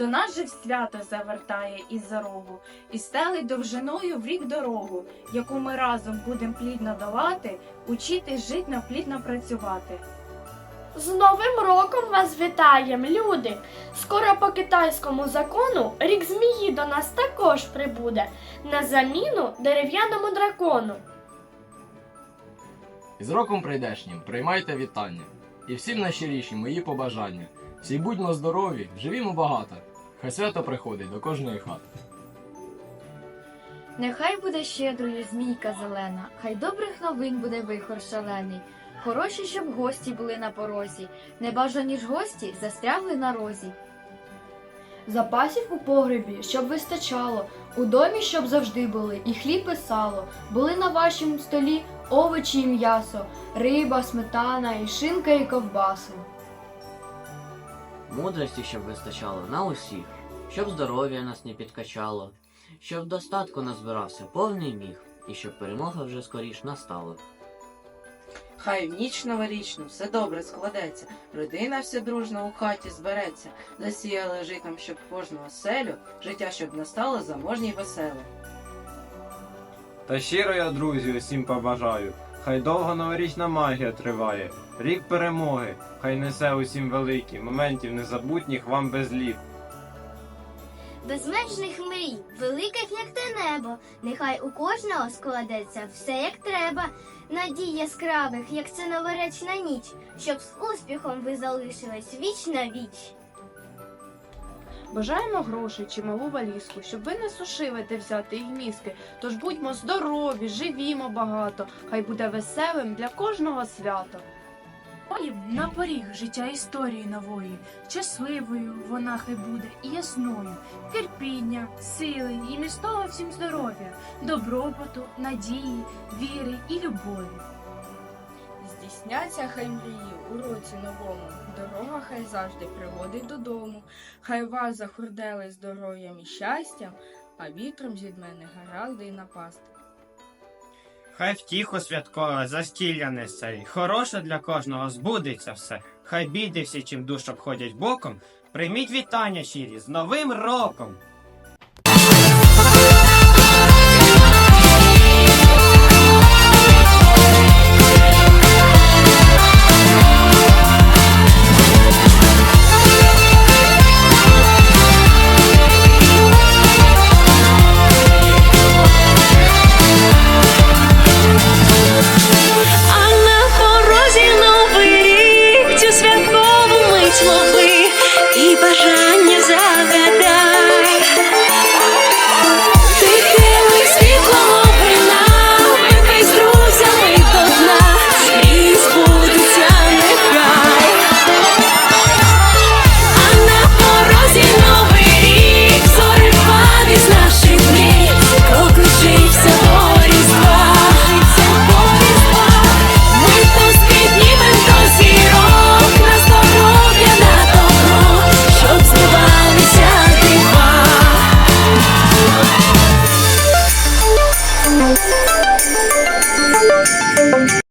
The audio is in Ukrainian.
Нас же в свято завертає із за рогу, і стелить довжиною в рік дорогу, яку ми разом будем плідно долати, учити жить нам плідно працювати. З Новим роком вас вітаєм, люди! Скоро по китайському закону рік змії до нас також прибуде на заміну дерев'яному дракону. І з роком прийдешнім приймайте вітання. І всім найщиріші мої побажання. Всі будьмо здорові, живімо багато. Хай свято приходить до кожної хати. Нехай буде щедрою змійка зелена, хай добрих новин буде вихор шалений. Хороші, щоб гості були на порозі, небажані ж гості застрягли на розі. Запасів у погребі, щоб вистачало, у домі, щоб завжди були, і хліб і сало, були на вашому столі овочі і м'ясо, риба, сметана, і шинка, і ковбаси. Мудрості, щоб вистачало на усіх, щоб здоров'я нас не підкачало, щоб достатку назбирався повний міг, і щоб перемога вже скоріш настала. Хай в ніч новорічну все добре складеться, родина вся дружна у хаті збереться, засіяли житом, щоб кожного селю, життя щоб настало заможнє й веселе. Та щиро я, друзі, усім побажаю. Хай довго новорічна магія триває. Рік перемоги, хай несе усім великі, моментів незабутніх вам без літ. Безмежних мрій, великих, як те небо, нехай у кожного складеться все як треба. Надій яскравих, як це новоречна ніч, щоб з успіхом ви залишились віч на віч. Бажаємо грошей чи малу валізку, щоб ви не сушили де взяти їх мізки. Тож будьмо здорові, живімо багато, хай буде веселим для кожного свято. Ой, на поріг життя історії нової, щасливою вона хай буде і ясною, терпіння, сили і містого всім здоров'я, добробуту, надії, віри і любові. Здійсняться хай мрії у році новому, дорога хай завжди приводить додому. Хай вас захурдели здоров'ям і щастям, а вітром зідме негаразди й напасти. Хай втіху святкове застілля несе, й хороше для кожного збудеться все. Хай біди всі, чим душ обходять боком, прийміть вітання щирі з Новим роком!